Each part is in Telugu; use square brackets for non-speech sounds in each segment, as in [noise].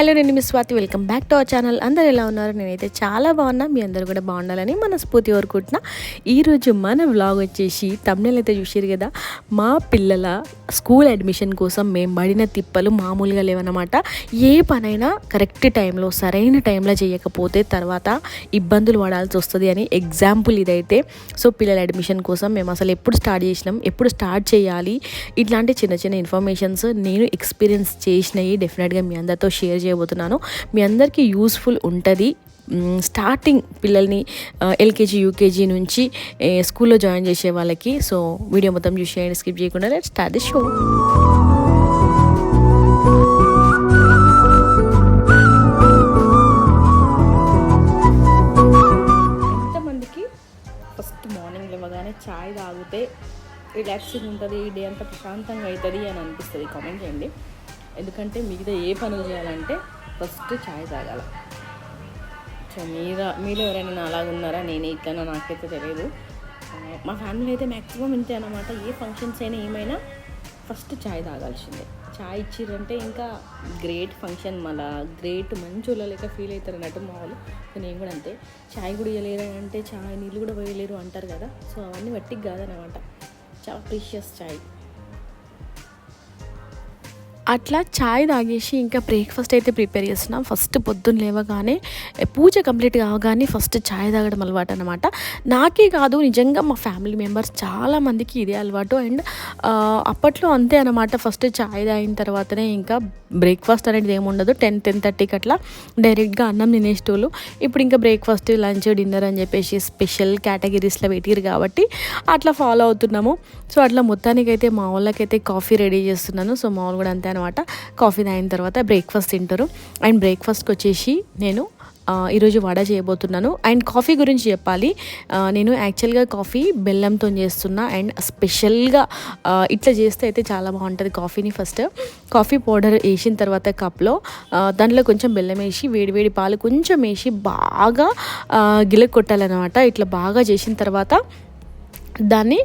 హలో నేను మీ Swathi. Welcome back to our channel. అందరు ఎలా ఉన్నారు? నేనైతే చాలా బాగున్నా. మీ అందరు కూడా బాగుండాలని మనస్ఫూర్తి కోరుకుంటున్నా. ఈరోజు మన వ్లాగ్ వచ్చేసి తమిళ అయితే చూసారు కదా? మా పిల్లల స్కూల్ అడ్మిషన్ కోసం మేము పడిన తిప్పలు మామూలుగా లేవన్నమాట. ఏ పనైనా కరెక్ట్ టైంలో సరైన టైంలో చేయకపోతే తర్వాత ఇబ్బందులు పడాల్సి వస్తుంది అని ఎగ్జాంపుల్ ఇదైతే. సో పిల్లల అడ్మిషన్ కోసం మేము అసలు ఎప్పుడు స్టార్ట్ చేసినాం ఎప్పుడు స్టార్ట్ చేయాలి? ఇట్లాంటి చిన్న చిన్న ఇన్ఫర్మేషన్స్ నేను ఎక్స్పీరియన్స్ చేసినవి డెఫినెట్గా మీ అందరితో షేర్ చేయబోతున్నాను. మీ అందరికీ యూస్ఫుల్ ఉంటుంది. స్టార్టింగ్ పిల్లల్ని ఎల్కేజీ యూకేజీ నుంచి స్కూల్లో జాయిన్ చేసే వాళ్ళకి. సో వీడియో మొత్తం చూసేయండి స్కిప్ చేయకుండా. లెట్ స్టార్ట్ ది షో ఎంతమందికి ఫస్ట్ మార్నింగ్ లేవగానే చాయ్ తాగితే రిలాక్సింగ్ ఉంటుంది ఈ డే అంతా ప్రశాంతంగా అవుతుంది అని అనిపిస్తుంది. కామెంట్ చేయండి. ఎందుకంటే మిగతా ఏ పనులు చేయాలంటే ఫస్ట్ చాయ్ తాగాల. సో మీద మీరు ఎవరైనా నా అలాగ ఉన్నారా? నేనే ఇట్లనో నాకైతే తెలియదు మా ఫ్యామిలీ అయితే మ్యాక్సిమం ఇంతే అనమాట ఏ ఫంక్షన్స్ అయినా ఏమైనా ఫస్ట్ చాయ్ తాగాల్సిందే. చాయ్ ఇచ్చిర్రంటే ఇంకా గ్రేట్ ఫంక్షన్ మళ్ళా గ్రేట్ మంచి వాళ్ళ ఫీల్ అవుతారు అన్నట్టు మా వాళ్ళు. నేను కూడా అంతే. చాయ్ కూడా ఇవ్వలేరు అంటే చాయ్ నీళ్ళు కూడా పోయలేరు అంటారు కదా. సో అవన్నీ వట్టికి కాదనమాట చాలా ప్రీషియస్ చాయ్. అట్లా చాయ్ తాగేసి ఇంకా బ్రేక్ఫాస్ట్ అయితే ప్రిపేర్ చేస్తున్నాం. ఫస్ట్ పొద్దున్న లేవగానే పూజ కంప్లీట్ కావగానే ఫస్ట్ చాయ్ తాగడం అలవాటు అనమాట నాకే కాదు నిజంగా మా ఫ్యామిలీ మెంబర్స్ చాలా మందికి ఇదే అలవాటు. అండ్ అప్పట్లో అంతే అనమాట ఫస్ట్ చాయ్ తాగిన తర్వాతనే ఇంకా బ్రేక్ఫాస్ట్ అనేది ఏముండదు టెన్ టెన్ థర్టీకి అట్లా డైరెక్ట్గా అన్నం తినేసేటోళ్ళు. ఇప్పుడు ఇంకా బ్రేక్ఫాస్ట్ లంచ్ డిన్నర్ అని చెప్పేసి స్పెషల్ కేటగిరీస్లో పెట్టిరు కాబట్టి అట్లా ఫాలో అవుతున్నాము. సో అట్లా మొత్తానికైతే మా వాళ్ళకైతే కాఫీ రెడీ చేస్తున్నాను. సో మా వాళ్ళు కూడా అంతే అనమాట. కాఫీ తాగిన తర్వాత బ్రేక్ఫాస్ట్ తింటారు. అండ్ బ్రేక్ఫాస్ట్కి వచ్చేసి నేను ఈరోజు వడ చేయబోతున్నాను. అండ్ కాఫీ గురించి చెప్పాలి. నేను యాక్చువల్గా కాఫీ బెల్లంతో చేస్తున్నా. అండ్ స్పెషల్గా ఇట్లా చేస్తే అయితే చాలా బాగుంటుంది కాఫీని ఫస్ట్. కాఫీ పౌడర్ వేసిన తర్వాత కప్లో దాంట్లో కొంచెం బెల్లం వేసి వేడివేడి పాలు కొంచెం వేసి బాగా గిల కొట్టాలన్నమాట. ఇట్లా బాగా చేసిన తర్వాత దాన్ని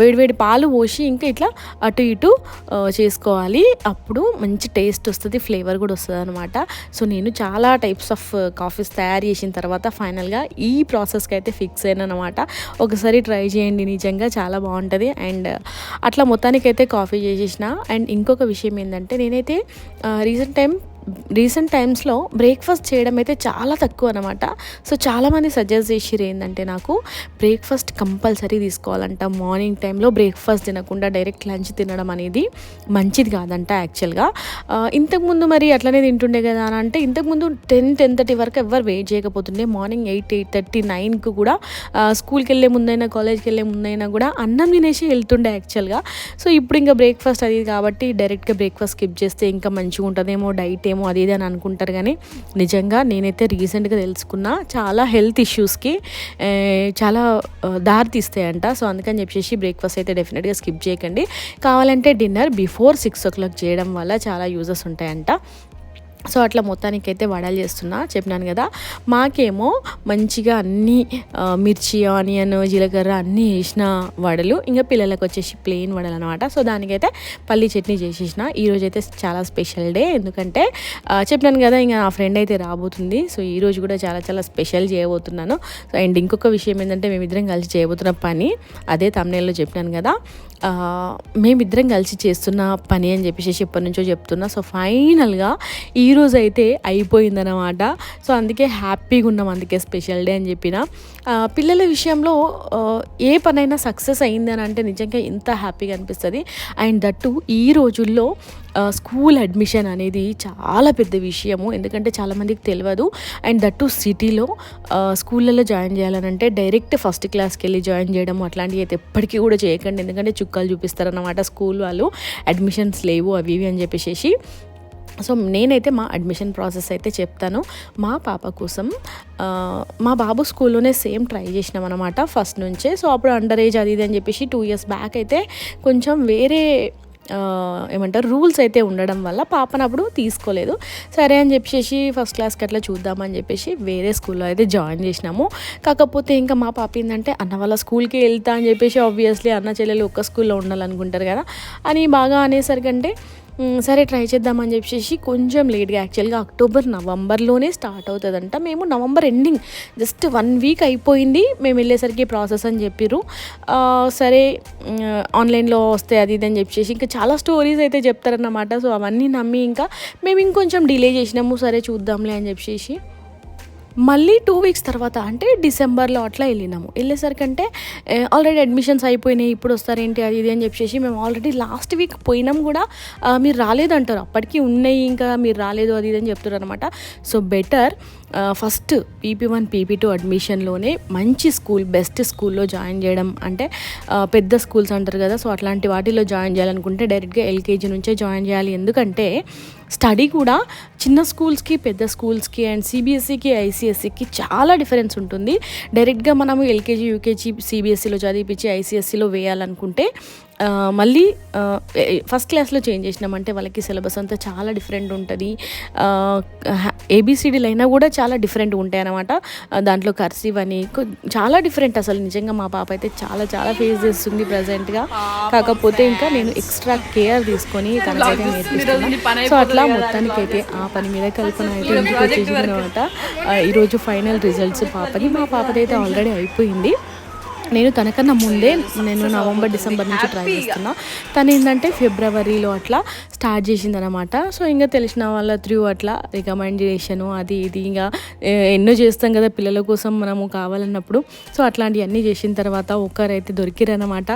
వేడివేడి పాలు పోసి ఇంకా ఇట్లా అటు ఇటు చేసుకోవాలి. అప్పుడు మంచి టేస్ట్ వస్తుంది ఫ్లేవర్ కూడా వస్తుంది అనమాట సో నేను చాలా టైప్స్ ఆఫ్ కాఫీస్ తయారు చేసిన తర్వాత ఫైనల్గా ఈ ప్రాసెస్కి అయితే ఫిక్స్ అయినా అనమాట ఒకసారి ట్రై చేయండి నిజంగా చాలా బాగుంటుంది. అండ్ అట్లా మొత్తానికైతే కాఫీ చేసేసిన. అండ్ ఇంకొక విషయం ఏంటంటే నేనైతే రీసెంట్ టైం రీసెంట్ టైమ్స్లో బ్రేక్ఫాస్ట్ చేయడం అయితే చాలా తక్కువ అనమాట సో చాలామంది సజెస్ట్ చేసిరు ఏంటంటే నాకు బ్రేక్ఫాస్ట్ కంపల్సరీ తీసుకోవాలంట. మార్నింగ్ టైంలో బ్రేక్ఫాస్ట్ తినకుండా డైరెక్ట్ లంచ్ తినడం అనేది మంచిది కాదంట యాక్చువల్గా. ఇంతకుముందు మరి అట్లనే తింటుండే కదా అని అంటే ఇంతకుముందు టెన్ టెన్ థర్టీ వరకు ఎవరు వెయిట్ చేయకపోతుండే. మార్నింగ్ ఎయిట్ ఎయిట్ థర్టీ నైన్కి కూడా స్కూల్కి వెళ్ళే ముందైనా కాలేజ్కి వెళ్ళే ముందైనా కూడా అన్నం తినేసి వెళ్తుండే యాక్చువల్గా. సో ఇప్పుడు ఇంకా బ్రేక్ఫాస్ట్ అది కాబట్టి డైరెక్ట్గా బ్రేక్ఫాస్ట్ స్కిప్ చేస్తే ఇంకా మంచిగా ఉంటుందేమో డైట్ ఏమో అది ఇది అని అనుకుంటారు కానీ నిజంగా నేనైతే రీసెంట్గా తెలుసుకున్న చాలా హెల్త్ ఇష్యూస్కి చాలా దారి తీస్తాయంట సో అందుకని చెప్పేసి బ్రేక్ఫాస్ట్ అయితే డెఫినెట్గా స్కిప్ చేయకండి. కావాలంటే dinner before six o'clock చేయడం వల్ల చాలా యూజెస్ ఉంటాయంట. సో అట్లా మొత్తానికి అయితే వడలు చేస్తున్నా చెప్పినాను కదా. మాకేమో మంచిగా అన్నీ మిర్చి ఆనియన్ జీలకర్ర అన్నీ వేసిన వడలు. ఇంకా పిల్లలకు వచ్చేసి ప్లెయిన్ వడలు అనమాట సో దానికైతే పల్లి చట్నీ చేసేసిన. ఈరోజు అయితే చాలా స్పెషల్ డే. ఎందుకంటే చెప్పినాను కదా ఇంకా నా ఫ్రెండ్ అయితే రాబోతుంది. సో ఈరోజు కూడా చాలా చాలా స్పెషల్ చేయబోతున్నాను. సో అండ్ ఇంకొక విషయం ఏంటంటే మేమిద్దరం కలిసి చేయబోతున్న పని అదే తమిళలో చెప్పినాను కదా. మేమిద్దరం కలిసి చేస్తున్న పని అని చెప్పేసి ఎప్పటి నుంచో చెప్తున్నా. సో ఫైనల్గా ఈ రోజు అయితే అయిపోయిందన్నమాట. సో అందుకే హ్యాపీగా ఉన్నాం అందుకే స్పెషల్ డే అని చెప్పిన. పిల్లల విషయంలో ఏ పనైనా సక్సెస్ అయింది అని అంటే నిజంగా ఎంత హ్యాపీగా అనిపిస్తుంది. అండ్ దట్టు ఈ రోజుల్లో స్కూల్ అడ్మిషన్ అనేది చాలా పెద్ద విషయము. ఎందుకంటే చాలామందికి తెలియదు అండ్ దట్టు సిటీలో స్కూళ్ళలో జాయిన్ చేయాలనంటే డైరెక్ట్ ఫస్ట్ క్లాస్కి వెళ్ళి జాయిన్ చేయడం అట్లాంటివి అయితే ఎప్పటికీ కూడా చేయకండి. ఎందుకంటే చుక్కలు చూపిస్తారన్నమాట స్కూల్ వాళ్ళు. అడ్మిషన్స్ లేవు అవి ఇవి అని చెప్పేసి సో నేనైతే మా అడ్మిషన్ ప్రాసెస్ అయితే చెప్తాను. మా పాప కోసం మా బాబు స్కూల్లోనే సేమ్ ట్రై చేసినాం అనమాట ఫస్ట్ నుంచే. సో అప్పుడు అండర్ ఏజ్ అది ఇది అని చెప్పేసి టూ ఇయర్స్ బ్యాక్ అయితే కొంచెం వేరే ఏమంటారు రూల్స్ అయితే ఉండడం వల్ల పాపను అప్పుడు తీసుకోలేదు. సరే అని చెప్పేసి ఫస్ట్ క్లాస్కి అట్లా చూద్దామని చెప్పేసి వేరే స్కూల్లో అయితే జాయిన్ చేసినాము. కాకపోతే ఇంకా మా పాప ఏంటంటే అన్న వాళ్ళ స్కూల్కి వెళ్తా అని చెప్పేసి ఆబ్వియస్లీ అన్న చెల్లెలు ఒక్క స్కూల్లో ఉండాలనుకుంటారు కదా అని బాగా అనేసరికంటే సరే ట్రై చేద్దామని చెప్పేసి కొంచెం లేట్గా యాక్చువల్గా అక్టోబర్ నవంబర్లోనే స్టార్ట్ అవుతుందంట. మేము November ending just one week అయిపోయింది. మేము వెళ్ళేసరికి ప్రాసెస్ అని చెప్పిర్రు. సరే ఆన్లైన్లో వస్తే అది ఇది అని చెప్పేసి ఇంకా చాలా స్టోరీస్ అయితే చెప్తారన్నమాట. సో అవన్నీ నమ్మి ఇంకా మేము ఇంకొంచెం డిలే చేసినాము. సరే చూద్దాంలే అని చెప్పేసి. మళ్ళీ టూ వీక్స్ తర్వాత అంటే డిసెంబర్లో అట్లా వెళ్ళినాము. వెళ్ళేసరికంటే ఆల్రెడీ అడ్మిషన్స్ అయిపోయినాయి ఇప్పుడు వస్తారేంటి అది ఇది అని చెప్పేసి మేము ఆల్రెడీ లాస్ట్ వీక్ పోయినాం కూడా. మీరు రాలేదంటారు. అప్పటికి ఉన్నాయి ఇంకా మీరు రాలేదు అది ఇది అని చెప్తారు అనమాట so better first PP one PP two అడ్మిషన్లోనే మంచి స్కూల్ బెస్ట్ స్కూల్లో జాయిన్ చేయడం. అంటే పెద్ద స్కూల్స్ అంటారు కదా సో అట్లాంటి వాటిలో జాయిన్ చేయాలనుకుంటే డైరెక్ట్గా ఎల్కేజీ నుంచే జాయిన్ చేయాలి. ఎందుకంటే స్టడీ కూడా చిన్న స్కూల్స్కి పెద్ద స్కూల్స్కి అండ్ సిబిఎస్ఈకి ఐసిఎస్సికి చాలా డిఫరెన్స్ ఉంటుంది. డైరెక్ట్గా మనము ఎల్కేజీ యూకేజీ సిబిఎస్ఈలో చదివించి ఐసిఎస్సిలో వేయాలనుకుంటే మళ్ళీ ఫస్ట్ క్లాస్లో చేంజ్ చేసినామంటే వాళ్ళకి సిలబస్ అంతా చాలా డిఫరెంట్ ఉంటుంది. ఏబిసిడీలు అయినా కూడా చాలా డిఫరెంట్ ఉంటాయి అన్నమాట ఆ, దాంట్లో కర్సివ్ అని చాలా డిఫరెంట్ అసలు. నిజంగా మా పాప అయితే చాలా చాలా ఫేస్ చేస్తుంది ప్రజెంట్గా కాకపోతే ఇంకా నేను ఎక్స్ట్రా కేర్ తీసుకొని తనకైతే నేర్పిస్తున్నాను సో అట్లా మొత్తానికి అయితే ఆ పని మీద కల్పన అయితే ఇంటికి వచ్చేసింది అనమాట ఈరోజు ఫైనల్ రిజల్ట్స్ పాపది మా పాపది అయితే ఆల్రెడీ అయిపోయింది. నేను తనకన్నా ముందే నేను నవంబర్ డిసెంబర్ నుంచి ట్రై చేస్తున్నా. తను ఏంటంటే ఫిబ్రవరిలో అట్లా స్టార్ట్ చేసింది అనమాట సో ఇంకా తెలిసిన వాళ్ళ త్రూ అట్లా రికమెండేషను అది ఇది ఇంకా ఎన్నో చేస్తాం కదా పిల్లల కోసం మనము కావాలన్నప్పుడు. సో అట్లాంటివన్నీ చేసిన తర్వాత ఒక్కరైతే దొరికిరనమాట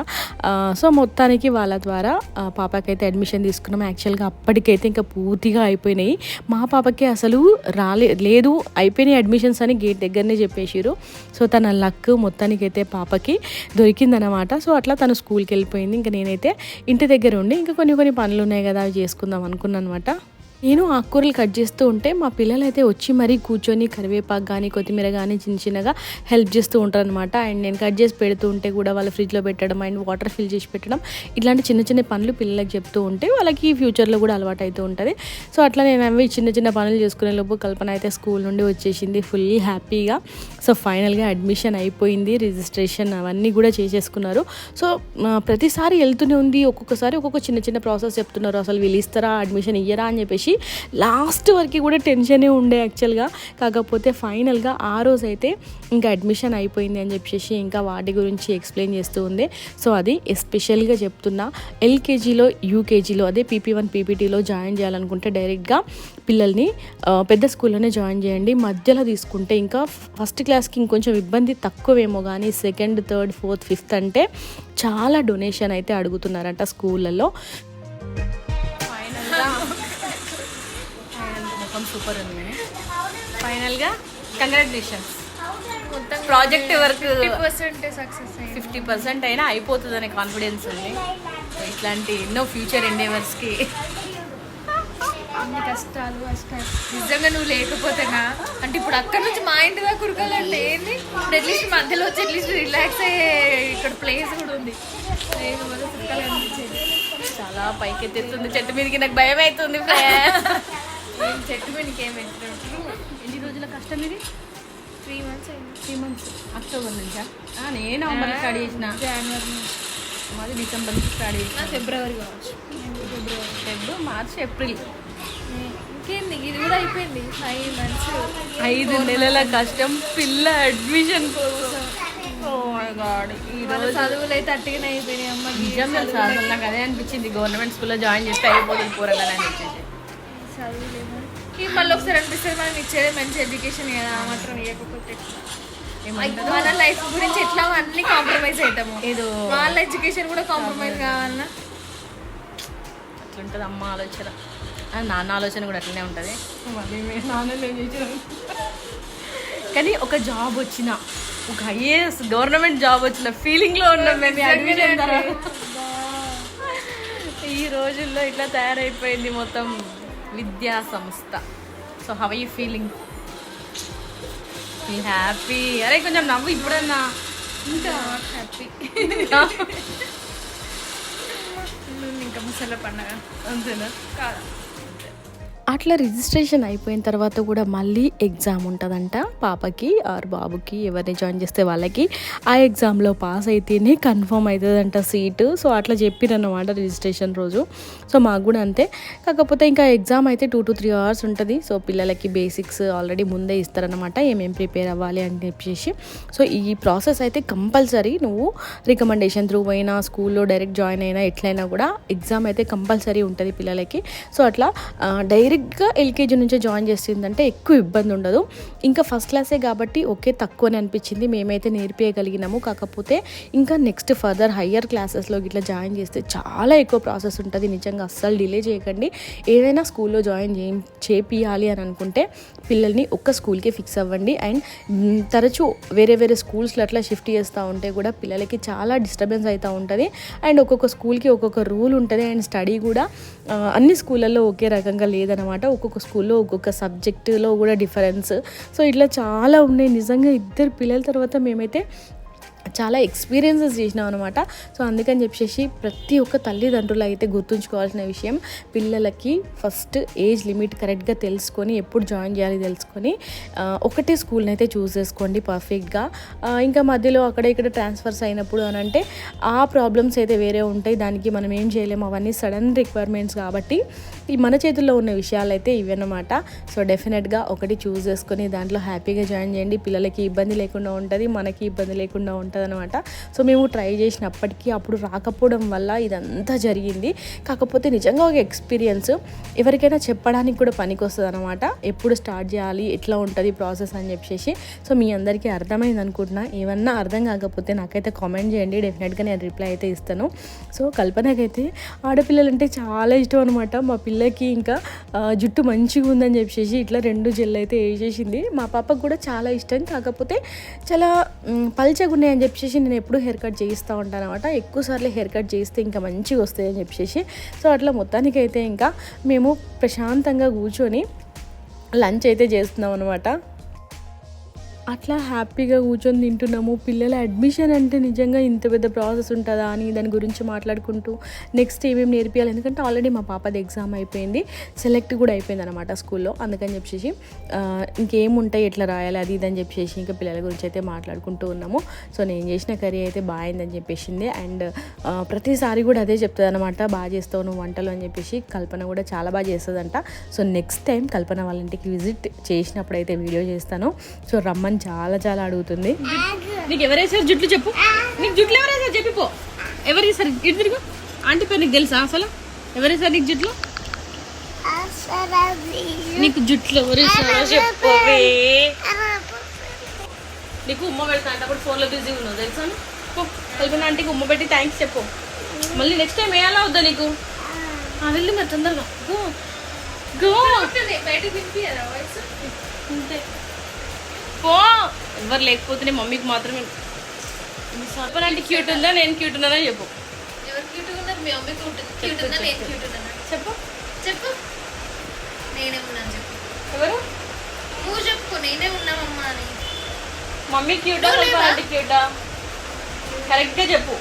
సో మొత్తానికి వాళ్ళ ద్వారా పాపకైతే అడ్మిషన్ తీసుకున్నాం. యాక్చువల్గా అప్పటికైతే ఇంకా పూర్తిగా అయిపోయినాయి. మా పాపకి అసలు రాలే లేదు అయిపోయినాయి అడ్మిషన్స్ అని గేట్ దగ్గరనే చెప్పేసిరు సో తన లక్ మొత్తానికైతే పాపకి దొరికిందనమాట సో అట్లా తను స్కూల్కి వెళ్ళిపోయింది. ఇంకా నేనైతే ఇంటి దగ్గర ఉండి ఇంకా కొన్ని కొన్ని పనులు ఉన్నాయి కదా అవి చేసుకుందాం అనుకున్నాను అనమాట నేను ఆకుకూరలు కట్ చేస్తూ ఉంటే మా పిల్లలు అయితే వచ్చి మరీ కూర్చొని కరివేపాకు కానీ కొత్తిమీర కానీ చిన్న చిన్నగా హెల్ప్ చేస్తూ ఉంటారు అనమాట అండ్ నేను కట్ చేసి పెడుతూ ఉంటే కూడా వాళ్ళ ఫ్రిడ్జ్లో పెట్టడం అండ్ వాటర్ ఫిల్ చేసి పెట్టడం ఇట్లాంటి చిన్న చిన్న పనులు పిల్లలకు చెప్తూ ఉంటే వాళ్ళకి ఫ్యూచర్లో కూడా అలవాటు అవుతూ ఉంటుంది. సో అట్లా నేను అవి చిన్న చిన్న పనులు చేసుకునే లోపు కల్పన అయితే స్కూల్ నుండి వచ్చేసింది ఫుల్ హ్యాపీగా. సో ఫైనల్గా అడ్మిషన్ అయిపోయింది రిజిస్ట్రేషన్ అవన్నీ కూడా చేసేసుకున్నారు. సో ప్రతిసారి వెళ్తూనే ఉంది. ఒక్కొక్కసారి ఒక్కొక్క చిన్న చిన్న ప్రాసెస్ చెప్తున్నారు. అసలు వీళ్ళు ఇస్తారా అడ్మిషన్ ఇయ్యరా అని చెప్పేసి లాస్ట్ వరకు కూడా టెన్షనే ఉండే యాక్చువల్గా. కాకపోతే ఫైనల్గా ఆ రోజు అయితే ఇంకా అడ్మిషన్ అయిపోయింది అని చెప్పేసి ఇంకా వాటి గురించి ఎక్స్ప్లెయిన్ చేస్తూ ఉంది సో అది ఎస్పెషల్గా చెప్తున్నా. ఎల్కేజీలో యూకేజీలో అదే పీపీ వన్ పీపీటీలో జాయిన్ చేయాలనుకుంటే డైరెక్ట్గా పిల్లల్ని పెద్ద స్కూల్లోనే జాయిన్ చేయండి. మధ్యలో తీసుకుంటే ఇంకా ఫస్ట్ క్లాస్కి ఇంకొంచెం ఇబ్బంది తక్కువేమో కానీ సెకండ్ థర్డ్ ఫోర్త్ ఫిఫ్త్ అంటే చాలా డొనేషన్ అయితే అడుగుతున్నారంట స్కూళ్ళల్లో. మొత్తం సూపర్ ఉంది. ఫైనల్గా కంగ్రాచులేషన్స్ మొత్తం ప్రాజెక్ట్ వర్క్ ఫిఫ్టీ పర్సెంట్ అయినా అయిపోతుంది అనే కాన్ఫిడెన్స్ ఉంది ఇట్లాంటి ఎన్నో ఫ్యూచర్ ఎండేవర్స్కి అన్ని కష్టాలు నిజంగా నువ్వు లేకపోతేనా అంటే ఇప్పుడు అక్కడ నుంచి మా ఇంటి దాకా ఉరకాలంటే ఏంది? ఇప్పుడు అట్లీస్ట్ మధ్యలో వచ్చి అట్లీస్ట్ రిలాక్స్ అయ్యే ఇక్కడ ప్లేస్ కూడా ఉంది. చాలా పైకి ఎత్తేస్తుంది చెట్టు మీదకి నాకు భయం అవుతుంది చెట్టు పెట్టినట్టు ఎన్ని రోజుల కష్టం ఇది? త్రీ మంత్స్ అయింది. త్రీ మంత్స్ అక్టోబర్ నుంచా? నేను నవంబర్ స్టార్ట్ చేసిన. జనవరి మాది డిసెంబర్ నుంచి స్టార్ట్ చేసిన. ఫిబ్రవరి కావచ్చు. ఫిబ్రవరి ఫెబ్ మార్చ్ ఏప్రిల్ ఇంకేంది? ఇది కూడా అయిపోయింది. ఫైవ్ మంత్స్ ఐదు నెలల కష్టం. పిల్ల అడ్మిషన్ కోసం. రోజు చదువులు అయితే అట్టుగానే అయిపోయినాయి. అమ్మ నిజం తెలుసా? అసలు నాకు అదే అనిపించింది. గవర్నమెంట్ స్కూల్లో జాయిన్ చేస్తే అయిపోతుంది పోరాలని అనిపించేసి చదువులేము ఈ మళ్ళీ ఒకసారి అనిపిస్తుంది మనం ఇచ్చేది మంచి ఎడ్యుకేషన్ కదా మాత్రం ఇవ్వకపోతే? మన లైఫ్ గురించి ఎట్లా అన్ని కాంప్రమైజ్ అవుతాము ఏదో వాళ్ళ ఎడ్యుకేషన్ కూడా కాంప్రమైజ్ కావాలన్నా. అట్లుంటుంది అమ్మ ఆలోచన. నాన్న ఆలోచన కూడా అట్లనే ఉంటుంది? కానీ ఒక జాబ్ వచ్చిన ఒక ఐఏఎస్ గవర్నమెంట్ జాబ్ వచ్చిన ఫీలింగ్లో ఉన్నాం మేము admission తర్వాత. ఈ రోజుల్లో ఇట్లా తయారైపోయింది మొత్తం. విద్యా సంస్థ. So how you feeling feel happy అరే కొంచెం నవ్వు ఇప్పుడన్నా. ఇంకా హ్యాపీ [laughs] ఇంకా ముసల పండగ. అంతేనా? కాదు. అట్లా రిజిస్ట్రేషన్ అయిపోయిన తర్వాత కూడా మళ్ళీ ఎగ్జామ్ ఉంటుందంట పాపకి ఆర్ బాబుకి ఎవరిని జాయిన్ చేస్తే వాళ్ళకి. ఆ ఎగ్జామ్లో పాస్ అయితేనే కన్ఫర్మ్ అవుతుందంట సీటు. సో అట్లా చెప్పిరన్నమాట రిజిస్ట్రేషన్ రోజు. సో మాకు కూడా అంతే. కాకపోతే ఇంకా ఎగ్జామ్ అయితే టూ టు త్రీ అవర్స్ ఉంటుంది. సో పిల్లలకి బేసిక్స్ ఆల్రెడీ ముందే ఇస్తారనమాట ఏమేమి ప్రిపేర్ అవ్వాలి అని చెప్పేసి. సో ఈ ప్రాసెస్ అయితే కంపల్సరీ నువ్వు రికమెండేషన్ త్రూ అయినా స్కూల్లో డైరెక్ట్ జాయిన్ అయినా ఎట్లయినా కూడా ఎగ్జామ్ అయితే కంపల్సరీ ఉంటుంది పిల్లలకి. సో అట్లా డైరెక్ట్ బేసిక్గా ఎల్కేజీ నుంచే జాయిన్ చేసిందంటే ఎక్కువ ఇబ్బంది ఉండదు. ఇంకా ఫస్ట్ క్లాసే కాబట్టి ఓకే తక్కువని అనిపించింది. మేమైతే నేర్పించగలిగినాము కాకపోతే ఇంకా నెక్స్ట్ ఫర్దర్ హయ్యర్ క్లాసెస్లో ఇట్లా జాయిన్ చేస్తే చాలా ఎక్కువ ప్రాసెస్ ఉంటుంది. నిజంగా అస్సలు డిలే చేయకండి. ఏదైనా స్కూల్లో జాయిన్ చే చేపియాలి అని అనుకుంటే పిల్లల్ని ఒక్క స్కూల్కి ఫిక్స్ అవ్వండి. అండ్ తరచూ వేరే వేరే స్కూల్స్లో అట్లా షిఫ్ట్ చేస్తూ ఉంటే కూడా పిల్లలకి చాలా డిస్టర్బెన్స్ అవుతూ ఉంటుంది. అండ్ ఒక్కొక్క స్కూల్కి ఒక్కొక్క రూల్ ఉంటుంది. అండ్ స్టడీ కూడా అన్ని స్కూళ్ళల్లో ఒకే రకంగా లేదనమాట. ఒక్కొక్క స్కూల్లో ఒక్కొక్క సబ్జెక్టులో కూడా డిఫరెన్స్. సో ఇట్లా చాలా ఉన్నాయి. నిజంగా ఇద్దరు పిల్లల తర్వాత మేమైతే చాలా ఎక్స్పీరియన్సెస్ చేసినాం అనమాట సో అందుకని చెప్పేసి ప్రతి ఒక్క తల్లిదండ్రులు అయితే గుర్తుంచుకోవాల్సిన విషయం పిల్లలకి ఫస్ట్ ఏజ్ లిమిట్ కరెక్ట్గా తెలుసుకొని ఎప్పుడు జాయిన్ చేయాలి తెలుసుకొని ఒకటే స్కూల్ని అయితే చూస్ చేసుకోండి పర్ఫెక్ట్గా ఇంకా మధ్యలో అక్కడ ఇక్కడ ట్రాన్స్ఫర్స్ అయినప్పుడు అని అంటే ఆ ప్రాబ్లమ్స్ అయితే వేరే ఉంటాయి. దానికి మనం ఏం చేయలేము. అవన్నీ సడన్ రిక్వైర్మెంట్స్ కాబట్టి ఈ మన చేతుల్లో ఉన్న విషయాలు అయితే ఇవన్నమాట సో డెఫినెట్గా ఒకటి చూస్ చేసుకొని దాంట్లో హ్యాపీగా జాయిన్ చేయండి. పిల్లలకి ఇబ్బంది లేకుండా ఉంటుంది మనకి ఇబ్బంది లేకుండా ఉంటుంది. అనమాట సో మేము ట్రై చేసినప్పటికీ అప్పుడు రాకపోవడం వల్ల ఇదంతా జరిగింది. కాకపోతే నిజంగా ఒక ఎక్స్పీరియన్స్. ఎవరికైనా చెప్పడానికి కూడా పనికి వస్తుంది అనమాట ఎప్పుడు స్టార్ట్ చేయాలి ఎట్లా ఉంటుంది ప్రాసెస్ అని చెప్పేసి. సో మీ అందరికీ అర్థమైంది అనుకుంటున్నా. ఏమన్నా అర్థం కాకపోతే నాకైతే కామెంట్ చేయండి. డెఫినెట్గా నేను రిప్లై అయితే ఇస్తాను. సో కల్పనకైతే ఆడపిల్లలు అంటే చాలా ఇష్టం అనమాట మా పిల్లకి ఇంకా జుట్టు మంచిగా ఉందని చెప్పేసి ఇట్లా రెండు జెల్ అయితే వేసేసింది. మా పాపకు కూడా చాలా ఇష్టం. కాకపోతే చాలా పల్చగా ఉన్నాయని చెప్పేసి నేను ఎప్పుడు హెయిర్ కట్ చేయిస్తూ ఉంటాను అనమాట ఎక్కువసార్లు హెయిర్ కట్ చేస్తే ఇంకా మంచిగా వస్తాయని చెప్పేసి. సో అట్లా మొత్తానికైతే ఇంకా మేము ప్రశాంతంగా కూర్చొని లంచ్ అయితే చేస్తున్నాం అనమాట అట్లా హ్యాపీగా కూర్చొని తింటున్నాము. పిల్లల అడ్మిషన్ అంటే నిజంగా ఇంత పెద్ద ప్రాసెస్ ఉంటుందా అని దాని గురించి మాట్లాడుకుంటూ నెక్స్ట్ ఏమేమి నేర్పించాలి ఎందుకంటే ఆల్రెడీ మా పాపది ఎగ్జామ్ అయిపోయింది. సెలెక్ట్ కూడా అయిపోయింది అనమాట స్కూల్లో. అందుకని చెప్పేసి ఇంకేముంటాయి ఇంకేం ఉంటాయి ఎట్లా రాయాలి అది ఇది అని చెప్పేసి ఇంకా పిల్లల గురించి అయితే మాట్లాడుకుంటూ ఉన్నాము. సో నేను చేసిన కర్రీ అయితే బాగుందని చెప్పేసింది. అండ్ ప్రతిసారి కూడా అదే చెప్తుంది అనమాట బాగా చేస్తావు నువ్వు వంటలు అని చెప్పేసి కల్పన కూడా చాలా బాగా చేస్తుందంట. సో నెక్స్ట్ టైం కల్పన వాళ్ళ ఇంటికి విజిట్ చేసినప్పుడు అయితే వీడియో చేస్తాను. సో రమ్మని చాలా చాలా అడుగుతుంది. నీకు ఎవరేసారు జుట్లు చెప్పు? నీకు జుట్లు ఎవరేసారు చెప్పిపో ఎవరేసారు ఇటు తిరుగు. ఆంటీ పేరు నీకు తెలుసా అసలు? ఎవరేసారు నీకు జుట్లు? నీకు జుట్లు ఎవరేసారో చెప్పవే. నీకు ఉమ్మ పెడతా అంటే అప్పుడు ఫోన్లో బిజీ ఉన్నావు తెలుసా? కల్పన ఆంటీకి ఉమ్మ పెట్టి థ్యాంక్స్ చెప్పు. మళ్ళీ నెక్స్ట్ టైం వేయాలా వద్దా నీకు? వెళ్ళి మరి తొందరగా. గో గో అంతే. పో. ఎవరు లేకపోతేనే మమ్మీకి మాత్రమే. కల్పన ఆంటీ క్యూట్ ఉందా నేను క్యూట్ ఉన్నానా చెప్పు. చెప్పు చెప్పు. నేనే ఉన్నాను చెప్పు. ఎవరు? నువ్వు చెప్పు నేనే ఉన్నామమ్మా అని. మమ్మీ క్యూటా కల్పన ఆంటీ క్యూటా కరెక్ట్గా చెప్పు.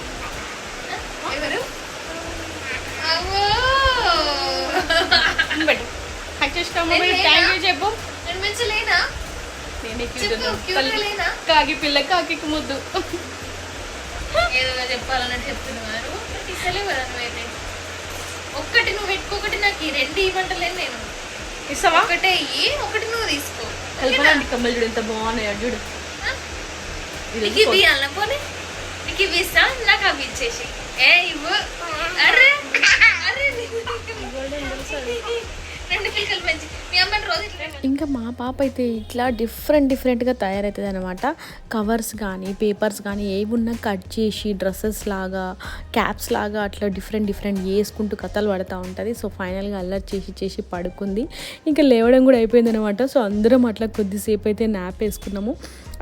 ఎవరు? అవ్వో! పెట్టు. హ్యాక్ లేనా? థ్యాంక్ యూ చెప్పు. నేను మంచి లేనా? నేనే? కాకి పిల్ల కాకి ముద్దు. ఏదో చెప్పాలని చెప్తున్నారు. ఒక్కటి నువ్వు పెట్టుకోకటి నాకు ఈ రెండు ఇవ్వంటలేను నేను ఇస్తావా? ఒకటే ఇయ్యి ఒకటి నువ్వు తీసుకో. కల్పన కమ్మలు చూడు ఎంత బాగున్నాయి చూడు. నీకు ఇవి అన్న పోనీ? నీకు ఇవి ఇస్తా నాకు అవి ఇచ్చేసి ఏ ఇవ్వు? అరే! ఇంకా మా పాప అయితే ఇట్లా డిఫరెంట్ డిఫరెంట్గా తయారవుతుంది అనమాట కవర్స్ కానీ పేపర్స్ కానీ ఏవి ఉన్నా కట్ చేసి డ్రెస్సెస్ లాగా క్యాప్స్ లాగా అట్లా డిఫరెంట్ డిఫరెంట్ వేసుకుంటూ కథలు పడుతూ ఉంటుంది. సో ఫైనల్గా అల్లరి చేసి చేసి పడుకుంది. ఇంకా లేవడం కూడా అయిపోయింది అనమాట సో అందరం అట్లా కొద్దిసేపు అయితే నాప్ వేసుకున్నాము.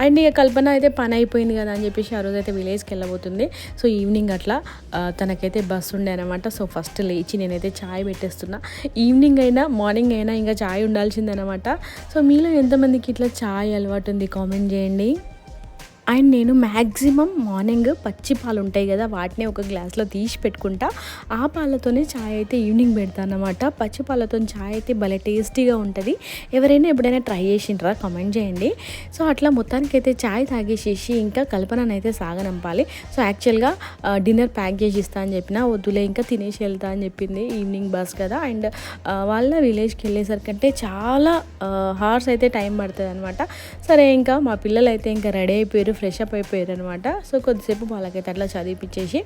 అండ్ ఇక కల్పన అయితే పని అయిపోయింది కదా అని చెప్పేసి ఆ రోజు అయితే విలేజ్కి వెళ్ళబోతుంది. సో ఈవినింగ్ అట్లా తనకైతే బస్సు ఉండే అనమాట సో ఫస్ట్ లేచి నేనైతే చాయ్ పెట్టేస్తున్నా. ఈవినింగ్ అయినా మార్నింగ్ అయినా ఇంకా చాయ్ ఉండాల్సిందనమాట సో మీలో ఎంతమందికి ఇట్లా చాయ్ అలవాటు ఉంది? కామెంట్ చేయండి. అండ్ నేను మ్యాక్సిమం మార్నింగ్ పచ్చి పాలు ఉంటాయి కదా వాటిని ఒక గ్లాస్లో తీసి పెట్టుకుంటా. ఆ పాలతోనే చాయ్ అయితే ఈవినింగ్ పెడతాను అనమాట పచ్చి పాలతో చాయ్ అయితే భలే టేస్టీగా ఉంటుంది. ఎవరైనా ఎప్పుడైనా ట్రై చేసిండ్రా కమెంట్ చేయండి. సో అట్లా మొత్తానికైతే చాయ్ తాగేసేసి ఇంకా కల్పననైతే సాగనంపాలి. సో యాక్చువల్గా డిన్నర్ ప్యాక్ చేసి ఇస్తా అని చెప్పిన వద్దులే ఇంకా తినేసి వెళ్తా అని చెప్పింది ఈవినింగ్ బస్ కదా. అండ్ వాళ్ళ విలేజ్కి వెళ్ళేసరికంటే చాలా హార్స్ అయితే టైం పడుతుంది అనమాట సరే ఇంకా మా పిల్లలు అయితే ఇంకా రెడీ అయిపోయారు. ఫ్రెష్ అప్ అయిపోయారు అనమాట సో కొద్దిసేపు వాళ్ళకైతే అట్లా చదివిపించేసి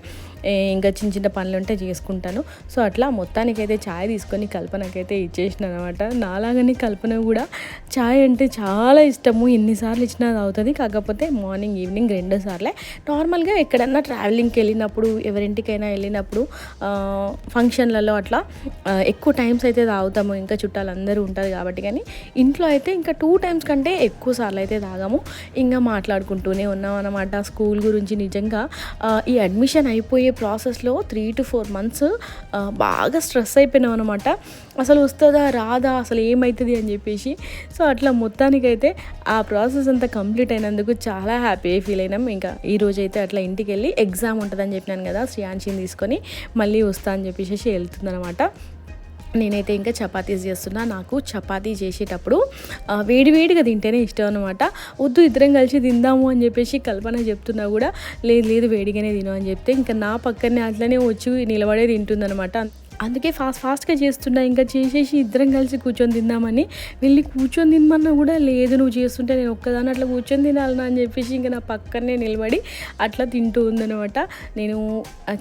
ఇంకా చిన్న చిన్న పనులు ఉంటే చేసుకుంటాను. సో అట్లా మొత్తానికైతే ఛాయ్ తీసుకొని కల్పనకైతే ఇచ్చేసిన అనమాట నాలాగానే కల్పన కూడా ఛాయ్ అంటే చాలా ఇష్టము. ఎన్నిసార్లు ఇచ్చినా అవుతుంది కాకపోతే మార్నింగ్ ఈవినింగ్ రెండు సార్లే. నార్మల్గా ఎక్కడన్నా ట్రావెలింగ్కి వెళ్ళినప్పుడు ఎవరింటికైనా వెళ్ళినప్పుడు ఫంక్షన్లలో అట్లా ఎక్కువ టైమ్స్ అయితే తాగుతాము. ఇంకా చుట్టాలందరూ ఉంటారు కాబట్టి. కానీ ఇంట్లో అయితే ఇంకా టూ టైమ్స్ కంటే ఎక్కువ సార్లు అయితే తాగాము. ఇంకా మాట్లాడుకుంటూనే ఉన్నాం అనమాట స్కూల్ గురించి నిజంగా. ఈ అడ్మిషన్ అయిపోయే ప్రాసెస్లో త్రీ టు ఫోర్ మంత్స్ బాగా స్ట్రెస్ అయిపోయినాం అనమాట అసలు వస్తుందా రాదా అసలు ఏమవుతుంది అని చెప్పేసి. సో అట్లా మొత్తానికైతే ఆ ప్రాసెస్ అంతా కంప్లీట్ అయినందుకు చాలా హ్యాపీ ఫీల్ అయినాం. ఇంకా ఈ అయితే అట్లా ఇంటికి వెళ్ళి ఎగ్జామ్ ఉంటుందని చెప్పినాను కదా శ్రీయాంశిని తీసుకొని మళ్ళీ వస్తా అని చెప్పేసి వెళ్తుందనమాట నేనైతే ఇంకా చపాతీస్ చేస్తున్నా. నాకు చపాతీ చేసేటప్పుడు వేడివేడిగా తింటేనే ఇష్టం అనమాట వద్దు ఇద్దరం కలిసి తిందాము అని చెప్పేసి కల్పన చెప్తున్నా కూడా లేదు లేదు వేడిగానే తిను అని చెప్తే ఇంకా నా పక్కనే అట్లనే వచ్చి నిలబడే తింటుందనమాట అందుకే ఫాస్ట్ ఫాస్ట్గా చేస్తున్నా. ఇంకా చేసేసి ఇద్దరం కలిసి కూర్చొని తిందామని. వెళ్ళి కూర్చొని తినమన్నా కూడా లేదు. నువ్వు చేస్తుంటే నేను ఒక్కదాని అట్లా కూర్చొని తినాలన్నా అని చెప్పేసి ఇంకా నా పక్కనే నిలబడి అట్లా తింటూ ఉందనమాట నేను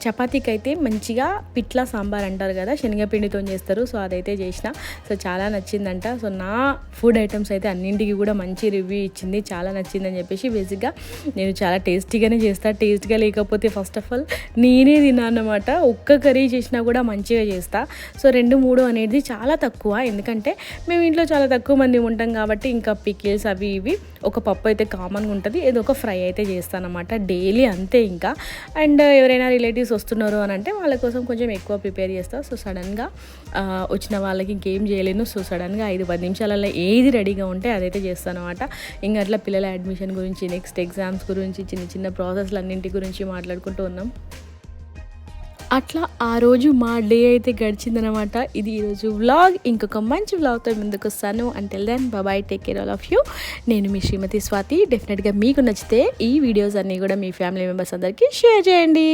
చపాతీకి అయితే మంచిగా పిట్లా సాంబార్ అంటారు కదా శనగపిండితో చేస్తారు. సో అదైతే చేసిన. సో చాలా నచ్చిందంట. సో నా ఫుడ్ ఐటమ్స్ అయితే అన్నింటికి కూడా మంచి రివ్యూ ఇచ్చింది. చాలా నచ్చిందని చెప్పేసి బేసిక్గా నేను చాలా టేస్టీగానే చేస్తాను టేస్ట్గా లేకపోతే ఫస్ట్ ఆఫ్ ఆల్ నేనే తిన్నాను అనమాట ఒక్క కర్రీ చేసినా కూడా మంచిగా చేస్తా. సో రెండు మూడు అనేది చాలా తక్కువ. ఎందుకంటే మేము ఇంట్లో చాలా తక్కువ మంది ఉంటాం కాబట్టి ఇంకా పికిల్స్ అవి ఇవి ఒక పప్పు అయితే కామన్గా ఉంటుంది. ఏదో ఒక ఫ్రై అయితే చేస్తానమాట డైలీ అంతే ఇంకా. అండ్ ఎవరైనా రిలేటివ్స్ వస్తున్నారు అని అంటే వాళ్ళ కోసం కొంచెం ఎక్కువ ప్రిపేర్ చేస్తా. సో సడన్గా వచ్చిన వాళ్ళకి ఇంకేం చేయలేను. సో సడన్గా ఐదు పది నిమిషాలలో ఏది రెడీగా ఉంటే అదైతే చేస్తాను అనమాట ఇంకా అట్లా పిల్లల అడ్మిషన్ గురించి నెక్స్ట్ ఎగ్జామ్స్ గురించి చిన్న చిన్న ప్రాసెస్లు అన్నింటి గురించి మాట్లాడుకుంటూ ఉన్నాం. అట్లా ఆ రోజు మా డే అయితే గడిచిందనమాట ఇది ఈరోజు వ్లాగ్. ఇంకొక మంచి వ్లాగ్తో ముందుకు వస్తాను. Until then bye bye take care all of you నేను మీ శ్రీమతి స్వాతి. డెఫినెట్గా మీకు నచ్చితే ఈ వీడియోస్ అన్నీ కూడా మీ ఫ్యామిలీ మెంబర్స్ అందరికీ షేర్ చేయండి.